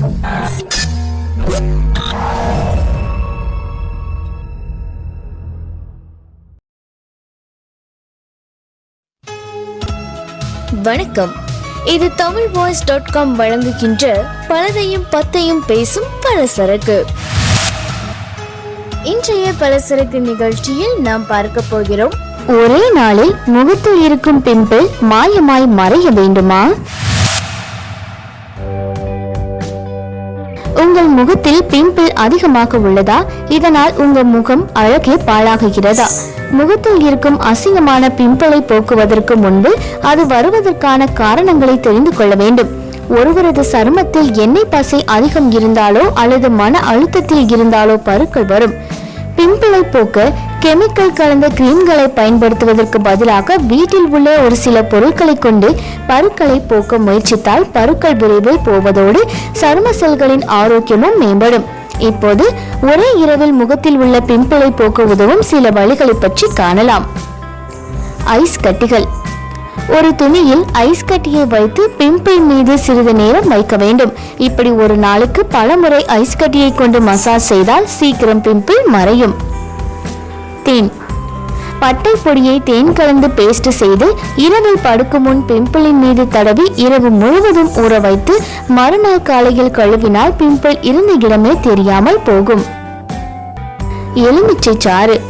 வணக்கம். இது Tamil voice dot com வழங்குகின்ற பலதையும் பத்தையும் பேசும் பலசரக்கு. இன்றைய பலசரக்கு நிகழ்ச்சியில் நாம் பார்க்க போகிறோம். ஒரே நாளில் முகத்தில் இருக்கும் பிம்பிள் மாயமாய் மறைய வேண்டுமா? உங்கள் முகத்தில் பிம்பிள் அதிகமாக உள்ளதா? இதனால் உங்கள் முகம் அழகே பாழாகுகிறதா? முகத்தில் இருக்கும் அசிங்கமான பிம்பிளை போக்குவதற்கு முன்பு அது வருவதற்கான காரணங்களை தெரிந்து கொள்ள வேண்டும். ஒருவரது சருமத்தில் எண்ணெய் பசை அதிகம் இருந்தாலோ அல்லது மன அழுத்தத்தில் இருந்தாலோ பருக்கள் வரும். பிம்பிளை போக்க கெமிக்கல் கலந்த கிரீம்களை பயன்படுத்துவதற்கு பதிலாக வீட்டில் உள்ள ஒரு சில பொருட்களை கொண்டு பருக்களை போக்க முயற்சித்தால் பருக்கள் விரைவில் போவதோடு சரும செல்களின் ஆரோக்கியமும் மேம்படும். இப்போது ஒரே இரவில் முகத்தில் உள்ள பிம்பிளை போக்க உதவும் சில வழிகளை பற்றி காணலாம். ஐஸ் கட்டிகள். ஒரு துணியில் ஐஸ் கட்டியை வைத்து பிம்பிள் மீது சிறிது நேரம் வைக்க வேண்டும். இப்படி ஒரு நாளுக்கு பலமுறை ஐஸ் கட்டியை கொண்டு மசாஜ் செய்தால் சீக்கிரம் பிம்பிள் மறையும். தேன் பட்டை பொடியை தேன் கலந்து பேஸ்ட் செய்து இரவில் படுக்கும் முன் பிம்பிளின் மீது தடவி இரவு முழுவதும் ஊற வைத்து மறுநாள் காலையில் கழுவினால் பிம்பிள் இருந்த இடமே தெரியாமல் போகும். எலுமிச்சை சாறு.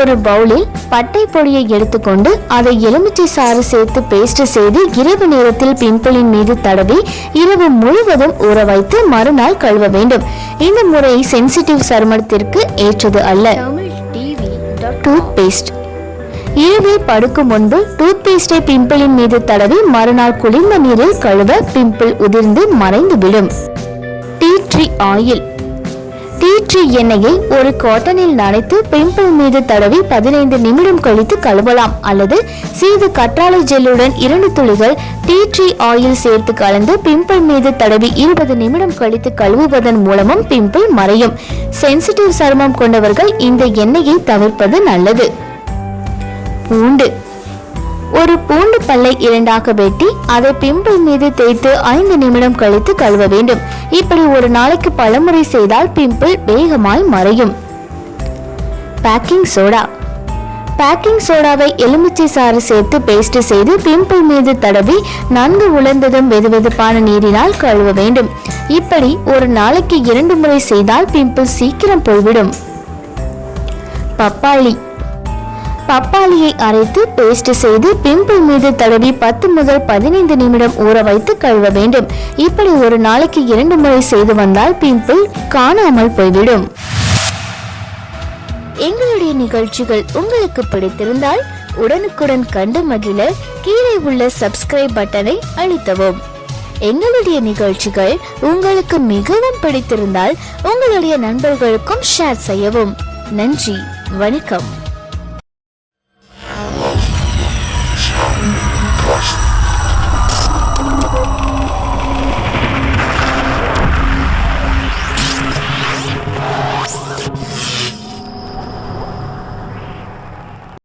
ஒரு பவுலில் பட்டை பொடியை எடுத்துக்கொண்டு அதை எலுமிச்சை சாறு சேர்த்து பேஸ்ட் செய்து இரவு நேரத்தில் பிம்பிளின் மீது தடவி இரவு முழுவதும் ஊற வைத்து மறுநாள் கழுவ வேண்டும். இந்த முறை சென்சிட்டிவ் சருமத்திற்கு ஏற்றது அல்ல. டூத் பேஸ்ட் இரவில் படுக்கும் முன்பு டூத் பேஸ்டை பிம்பிளின் மீது தடவி மறுநாள் குளிர்ந்த நீரில் கழுவ பிம்பிள் உதிர்ந்து மறைந்து விடும் tea tree oil tea tree எண்ணெயை ஒரு காட்டனில் நனைத்து பிம்பிள் மீது தடவி பதினைந்து நிமிடம் கழித்து கழுவலாம். அல்லது சிறிது கற்றாழை ஜெல்லுடன் இரண்டு துளிகள் டீ ட்ரீ ஆயில் சேர்த்து கலந்து பிம்பிள் மீது தடவி இருபது நிமிடம் கழித்து கழுவுவதன் மூலமும் பிம்பிள் மறையும். சென்சிட்டிவ் சருமம் கொண்டவர்கள் இந்த எண்ணெயை தவிர்ப்பது நல்லது. பூண்டு. ஒரு பூண்டு பல்லை இரண்டாக வெட்டி அதை பிம்பிள் மீது தேய்த்து ஐந்து நிமிடம் கழித்து கழுவ வேண்டும். இப்படி ஒரு நாளைக்கு பலமுறை செய்தால் பிம்பிள் வேகமாய் மறையும். Baking soda. பேக்கிங் சோடாவை எலுமிச்சை சாறு சேர்த்து பேஸ்ட் செய்து பிம்பிள் மீது தடவி நன்கு உலர்ந்ததும் வெதுவெதுப்பான நீரினால் கழுவ வேண்டும். இப்படி ஒரு நாளைக்கு இரண்டு முறை செய்தால் பிம்பிள் சீக்கிரம் போய்விடும். பப்பாளி. பப்பாளியை அரைத்து பேஸ்ட் செய்து பிம்பிள் மீது தடவி பத்து முதல் பதினைந்து நிமிடம் ஊற வைத்து கழுவ வேண்டும். இப்படி ஒரு நாளைக்கு இரண்டு முறை செய்து வந்தால் பிம்பிள் காணாமல் போய்விடும். எங்களுடைய நிகழ்ச்சிகள் உங்களுக்கு பிடித்திருந்தால் உடனுக்குடன் கண்டு மகிழ கீழே உள்ள சப்ஸ்கிரைப் பட்டனை அழுத்தவும். எங்களுடைய நிகழ்ச்சிகள் உங்களுக்கு மிகவும் பிடித்திருந்தால் உங்களுடைய நண்பர்களுக்கும் ஷேர் செய்யவும். நன்றி வணக்கம்.